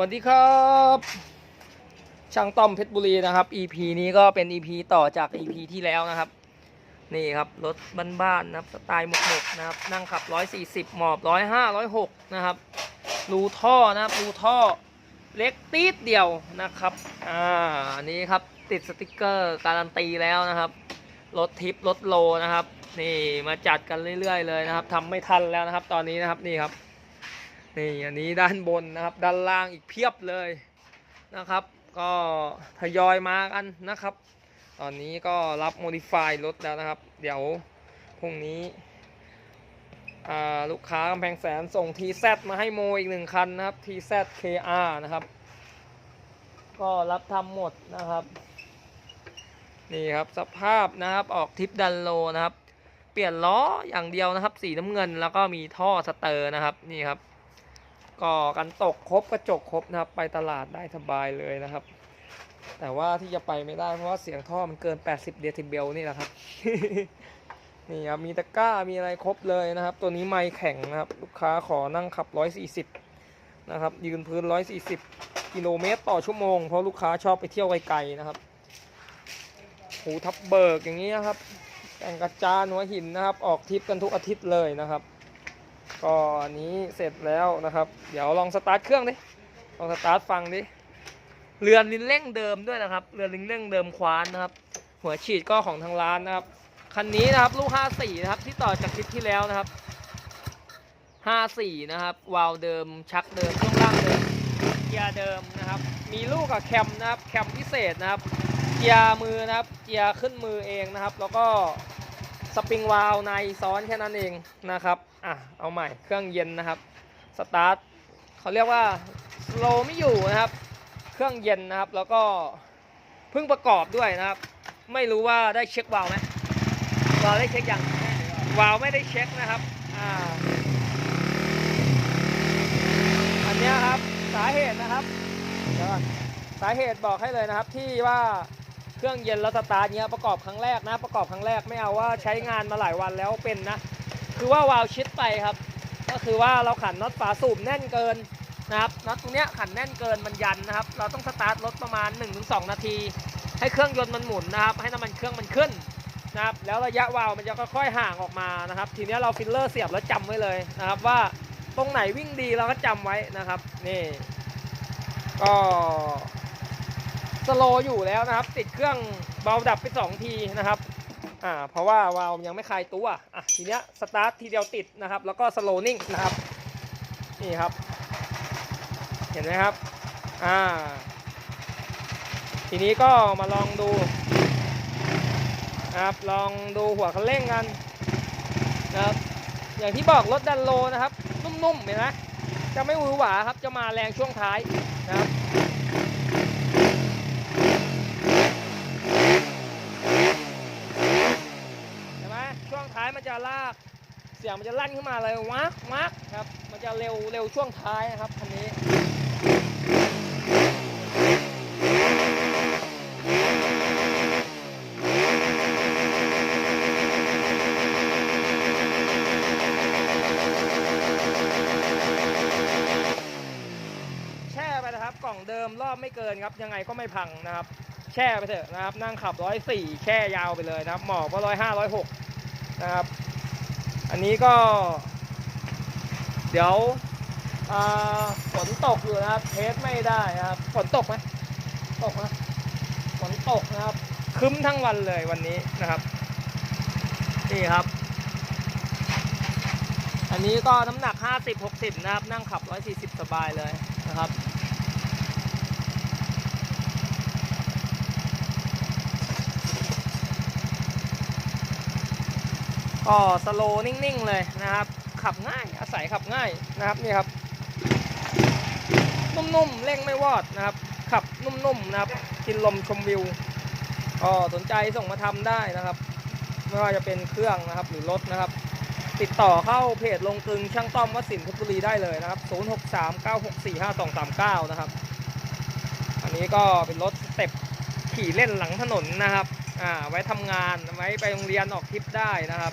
วัสดีครับ ช่างต้อมเพชรบุรีนะครับ EP นี้ก็เป็น EP ต่อจาก EP ที่แล้วนะครับ นี่ครับรถบ้านๆนะครับสไตล์หมกๆนะครับ นั่งขับ 140 หมอบ 105 106 นะครับรูท่อนะครับรูท่อเล็กตีดเดียวนะครับอ่าอันนี้ครับติดสติกเกอร์การันตีแล้วนะครับรถทิปรถโลนะครับ นี่มาจัดกันเรื่อยๆเลยนะครับทำไม่ทันแล้วนะครับ ตอนนี้นะครับนี่ครับ นี่อันนี้ด้านบนนะครับ ด้านล่างอีกเพียบเลยนะครับ ก็ทยอยมากันนะครับ ตอนนี้ก็รับโมดิฟายรถแล้วนะครับ เดี๋ยวพรุ่งนี้ลูกค้ากำแพงแสนส่ง TZ มาให้โมอีกหนึ่งคันนะครับ TZ KR นะครับ ก็รับทำหมดนะครับ นี่ครับสภาพนะครับออกทิปดันโลนะครับ เปลี่ยนล้ออย่างเดียวนะครับ สีน้ำเงินแล้วก็มีท่อสเตอร์นะครับ นี่ครับ ก็กันตกครบกระจกครบนะครับ ไปตลาดได้สบายเลยนะครับ แต่ว่าที่จะไปไม่ได้เพราะว่าเสียงท่อมันเกิน 80 เดซิเบลนี่แหละครับ นี่ครับมีตะกร้ามีอะไรครบเลยนะครับ ตัวนี้ไม่แข็งนะครับ ลูกค้าขอนั่งขับ 140 นะครับ ยืนพื้น 140 กิโลเมตรต่อชั่วโมง เพราะลูกค้าชอบไปเที่ยวไกลๆนะครับหูทับเบิกอย่างนี้นะครับแก่งกระจานหัวหินนะครับ ออกทริปกันทุกอาทิตย์เลยนะครับ ก็อันนี้เสร็จแล้วนะครับ เดี๋ยวลองสตาร์ทเครื่องดิ ลองสตาร์ทฟังดิ เรือนลิ้นเร่งเดิมด้วยนะครับ เรือนลิ้นเร่งเดิมควานนะครับ หัวฉีดก็ของทางร้านนะครับ คันนี้นะครับลูก 54 นะครับ ที่ต่อจากคลิปที่แล้วนะครับ 54 นะครับ วาล์วเดิม ชักเดิมช่วงล่างเดิม เกียร์เดิมนะครับ มีลูกกับแคมนะครับ แคมพิเศษนะครับ เกียร์มือนะครับ เกียร์ขึ้นมือเองนะครับ แล้วก็ สปริงวาลวในซ้อนแค่นั้นเองนะครับอะเอาใหม่เครื่องเย็นนะครับสตาร์ทเขาเรียกว่าสโลไม่อยู่นะครับ เครื่องเย็นนะครับแล้วก็เพิ่งประกอบด้วยนะครับ ไม่รู้ว่าได้เช็ควาล์วไหมวาล์วได้เช็คยังวาล์วไม่ได้เช็คนะครับอ่าอันนี้ครับสาเหตุนะครับเดี๋ยวก่อนสาเหตุบอกให้เลยนะครับที่ว่า เครื่องเย็นแล้วสตาร์ทเนี้ยประกอบครั้งแรกนะ ประกอบครั้งแรกไม่เอาว่าใช้งานมาหลายวันแล้วเป็นนะ คือว่าวาล์วชิดไปครับ ก็คือว่าเราขันน็อตฝาสูบแน่นเกินนะครับน็อตตรงเนี้ยขันแน่นเกินมันยันนะครับ เราต้องสตาร์ทรถประมาณ 1-2 นาที ให้เครื่องยนต์มันหมุนนะครับ ให้น้ำมันเครื่องมันขึ้นนะครับแล้วระยะวาล์วมันจะค่อยๆห่างออกมานะครับ ทีเนี้ยเราฟิลเลอร์เสียบแล้วจำไว้เลยนะครับ ว่าตรงไหนวิ่งดีเราก็จำไว้นะครับ นี่ ก็ สโลอยู่แล้วนะครับ ติดเครื่องเบาดับไปสองทีนะครับอ่าเพราะว่าวาล์วยังไม่คลายตัวอะทีเนี้ยสตาร์ททีเดียวติดนะครับ แล้วก็สโลนิ่งนะครับนี่ครับ เห็นไหมครับอ่าทีนี้ก็มาลองดูนะครับลองดูหัวคันเร่งกันนะครับอย่างที่บอกรถดันโลนะครับ นุ่มๆเห็นไหมจะไม่หวือหวาครับจะมาแรงช่วงท้ายนะครับเห็นไหมช่วงท้ายมันจะลากเสียงมันจะลั่นขึ้นมาเลยวักวักครับ มันจะเร็วเร็วช่วงท้ายนะครับคันนี้แช่ไปนะครับกล่องเดิมรอบไม่เกินครับ ยังไงก็ไม่พังนะครับ แช่ไปเถอะนะครับ นั่งขับร้อยสี่แช่ยาวไปเลยนะครับ หมอกก็ร้อยห้าร้อยหก นะครับ อันนี้ก็ เดี๋ยวฝนตกอยู่นะครับ เทสไม่ได้นะครับ ฝนตกไหมตกนะฝนตกนะครับ คึ้มทั้งวันเลยวันนี้นะครับ นี่ครับ อันนี้ก็น้ำหนัก 50-60 นะครับ นั่งขับ 140 สบายเลยนะครับ ก็สโลนิ่งๆเลยนะครับ ขับง่ายอาศัยขับง่ายนะครับนี่ครับนุ่มๆเร่งไม่วอดนะครับ ขับนุ่มๆนะครับ กินลมชมวิวก็สนใจส่งมาทำได้นะครับ ไม่ว่าจะเป็นเครื่องนะครับ หรือรถนะครับ ติดต่อเข้าเพจลงกลึงช่างต้อมวัดสินเพชรบุรีได้เลยนะครับ 0639645239 นะครับ อันนี้ก็เป็นรถสเต็ปขี่เล่นหลังถนนนะครับ อ่า ไว้ทำงาน ไว้ไปโรงเรียนออกทริปได้นะครับ